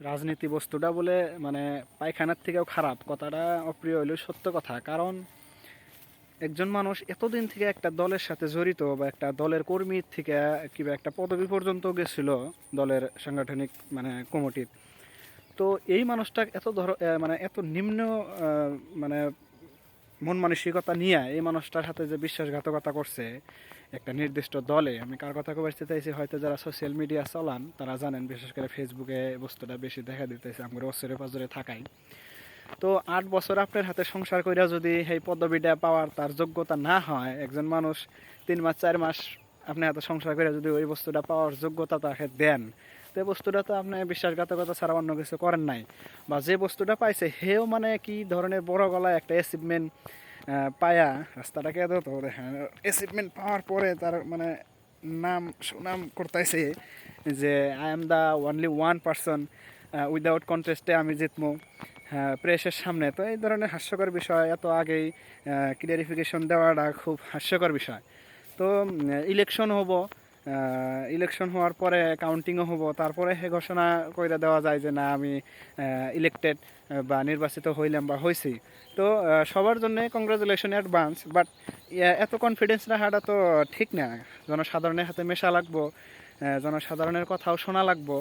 রাজনীতি বস্তুটা বলে মানে পায়খানার থেকেও খারাপ, কথাটা অপ্রিয় হইলেও সত্য কথা। কারণ একজন মানুষ এতদিন থেকে একটা দলের সাথে জড়িত বা একটা দলের কর্মীর থেকে কিংবা একটা পদবি পর্যন্ত গেছিল দলের সাংগঠনিক মানে কমিটির। তো এই মানুষটা এত ধর মানে এত নিম্ন মানে মন মানসিকতা নিয়ে এই মানুষটার সাথে যে বিশ্বাসঘাতকতা করছে একটা নির্দিষ্ট দলে, আমি কার কথা কবার চাইছি? হয়তো যারা সোশ্যাল মিডিয়া চলান, তারা জানেন, বিশেষ করে ফেসবুকে বস্তুটা বেশি দেখা দিতেছে, আমার অসরে পাজরে থাকাই। তো আট বছর আপনার হাতে সংসার কইরা যদি এই পদবিটা পাওয়ার তার যোগ্যতা না হয়, একজন মানুষ তিন মাস, চার মাস আপনি হাতে সংসার করে যদি ওই বস্তুটা পাওয়ার যোগ্যতা তাকে দেন তো বস্তুটা তো আপনি বিশ্বাসঘাতকতা ছাড়া অন্য কিছু করেন নাই, বা যে বস্তুটা পাইছে হেও মানে কি ধরনের বড় গলায় একটা অ্যাচিভমেন্ট পায়া রাস্তাটাকে তো অ্যাচিভমেন্ট পাওয়ার পরে তার মানে নাম, সুনাম করতেছে যে I am the only one person without কন্টেস্টে আমি জিতমু প্রেসের সামনে। তো এই ধরনের হাস্যকর বিষয়, এত আগেই ক্লিয়ারিফিকেশন দেওয়াটা খুব হাস্যকর বিষয়। তো ইলেকশন হব ইলেকশন হওয়ার পরে কাউন্টিংও হব। তারপরে ঘোষণা করে দেওয়া যায় যে, না, আমি ইলেকটেড বা নির্বাচিত হইলাম বা হয়েছি তো সবার জন্য কংগ্রাচুলেশন অ্যাডভান্স বাট এত কনফিডেন্স রাখাটা তো ঠিক না। জনসাধারণের হাতে মেশা লাগবো জনসাধারণের কথাও শোনা লাগবো।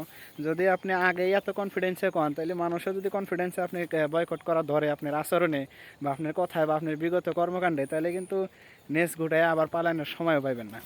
যদি আপনি আগেই এত কনফিডেন্সে কন তাহলে মানুষও যদি কনফিডেন্সে আপনি বয়কট করা ধরে আপনার আচরণে, বা আপনার কথায়, বা আপনার বিগত কর্মকাণ্ডে তাহলে কিন্তু নেস ঘুটায় আবার পালানোর সময়ও পাইবেন না।